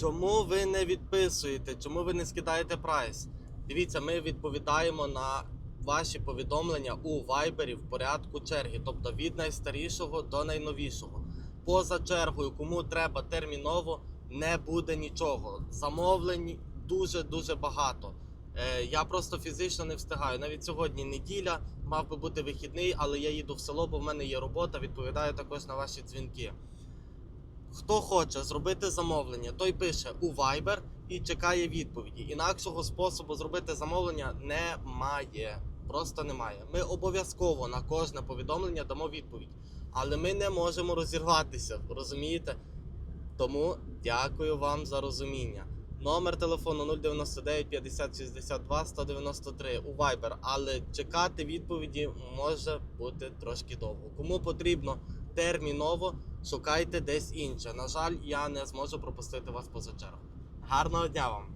Чому ви не відписуєте? Чому ви не скидаєте прайс? Дивіться, ми відповідаємо на ваші повідомлення у Viber в порядку черги, тобто від найстарішого до найновішого. Поза чергою, кому треба терміново, не буде нічого. Замовлень дуже дуже багато. Е, я просто фізично не встигаю. Навіть сьогодні неділя, мав би бути вихідний, але я їду в село, бо в мене є робота. Відповідаю також на ваші дзвінки. Хто хоче зробити замовлення, той пише у Viber і чекає відповіді. Інакшого способу зробити замовлення немає. Просто немає. Ми обов'язково на кожне повідомлення дамо відповідь. Але ми не можемо розірватися, розумієте? Тому дякую вам за розуміння. Номер телефону 099 50 62 193 у Viber, але чекати відповіді може бути трошки довго. Кому потрібно терміново, шукайте десь інше. На жаль, я не зможу пропустити вас поза чергу. Гарного дня вам!